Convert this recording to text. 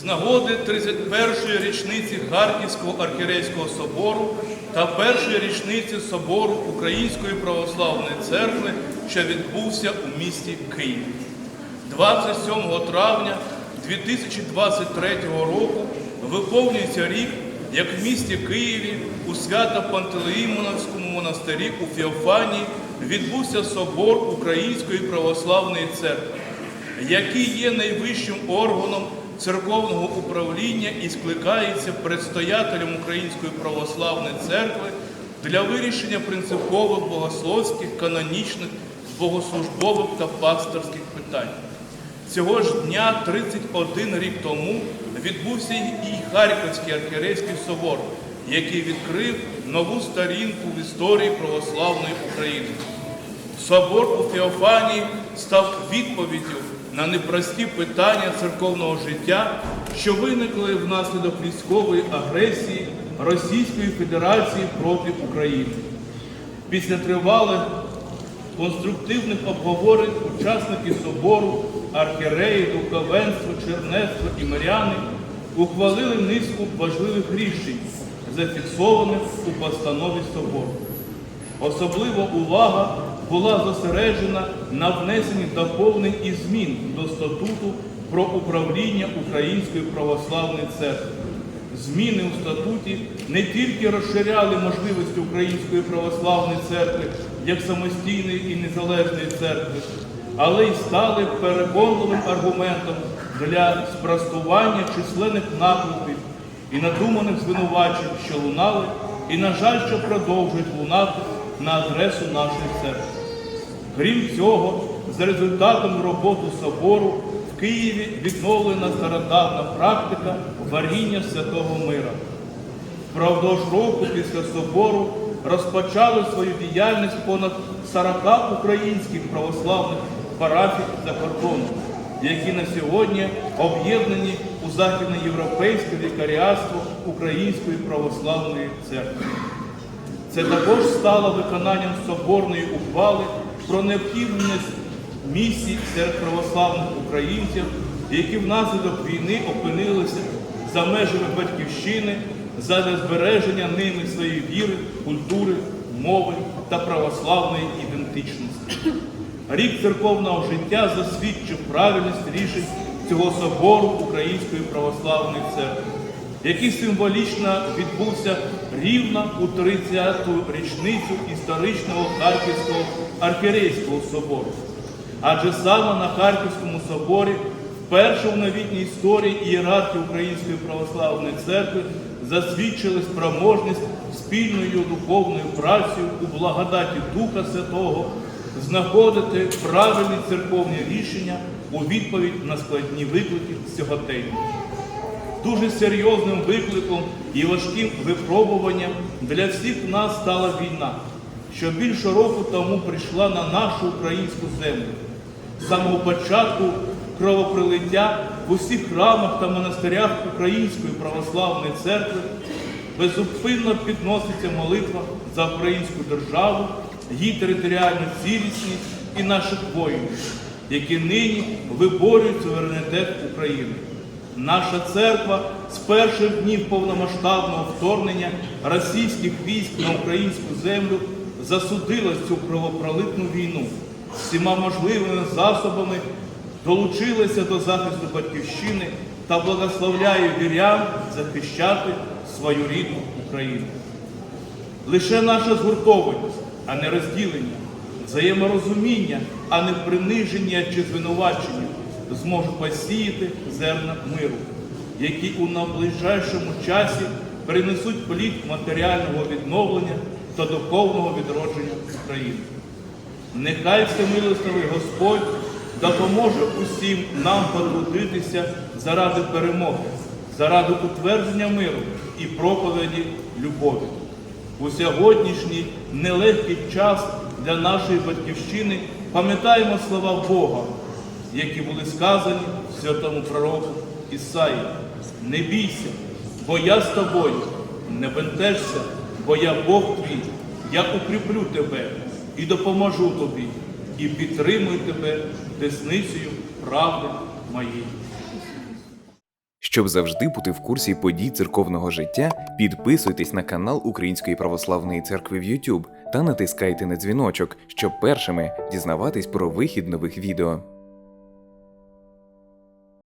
з нагоди 31-ї річниці Харківського архірейського собору та першої річниці собору Української православної церкви, що відбувся у місті Києві. 27 травня 2023 року виповнюється рік, як в місті Києві у Свято-Пантелеїмоновському монастирі у Феофанії відбувся собор Української православної церкви, який є найвищим органом церковного управління і скликається предстоятелем Української православної церкви для вирішення принципових богословських, канонічних, богослужбових та пасторських питань. Цього ж дня, 31 рік тому, відбувся і Харківський архієрейський собор, який відкрив нову сторінку в історії православної України. Собор у Феофанії став відповіддю на непрості питання церковного життя, що виникли внаслідок військової агресії Російської Федерації проти України. Після тривалих конструктивних обговорень учасники собору, архіреї, духовенство, чернецтво і миряни ухвалили низку важливих рішень, зафіксованих у постанові собору. Особлива увага була зосереджена на внесенні доповнень і змін до статуту про управління Української православної церкви. Зміни у статуті не тільки розширяли можливості Української православної церкви як самостійної і незалежної церкви, але й стали переконливим аргументом для спростування численних наклепів і надуманих звинувачень, що лунали, і, на жаль, що продовжують лунати на адресу нашої церкви. Крім цього, за результатом роботи собору в Києві відновлена стародавна практика варіння святого мира. Впродовж року після собору розпочали свою діяльність понад 40 українських православних парафій за кордоном, які на сьогодні об'єднані у західноєвропейське вікаріатство Української православної церкви. Це також стало виконанням соборної ухвали про необхідність місій серед православних українців, які внаслідок війни опинилися за межами батьківщини задля збереження ними своєї віри, культури, мови та православної ідентичності. Рік церковного життя засвідчив правильність рішень цього собору Української православної церкви який символічно відбувся рівно у 30-ту річницю історичного Харківського архірейського собору. Адже саме на Харківському соборі вперше в новітній історії ієрархи Української православної церкви засвідчили спроможність спільною духовною працею у благодаті Духа Святого знаходити правильні церковні рішення у відповідь на складні виклики сьогодення. Дуже серйозним викликом і важким випробуванням для всіх нас стала війна, що більше року тому прийшла на нашу українську землю. З самого початку кровоприлиття в усіх храмах та монастирях Української православної церкви безупинно підноситься молитва за українську державу, її територіальну цілісність і наших воїнів, які нині виборюють суверенітет України. Наша церква з перших днів повномасштабного вторгнення російських військ на українську землю засудила цю кровопролитну війну. Всіма можливими засобами долучилася до захисту батьківщини та благословляє вірян захищати свою рідну Україну. Лише наша згуртованість, а не розділення, взаєморозуміння, а не приниження чи звинувачення зможуть посіяти зерна миру, які у найближчому часі принесуть плід матеріального відновлення та духовного відродження України. Нехай всемилостивий Господь допоможе усім нам потрудитися заради перемоги, заради утвердження миру і проповіді любові. У сьогоднішній нелегкий час для нашої батьківщини пам'ятаємо слова Бога, які були сказані святому пророку Ісаї. Не бійся, бо я з тобою, не бентежся, бо я Бог твій, я укріплю тебе і допоможу тобі, і підтримую тебе десницею правди моєї. Щоб завжди бути в курсі подій церковного життя, підписуйтесь на канал Української православної церкви в YouTube та натискайте на дзвіночок, щоб першими дізнаватись про вихід нових відео.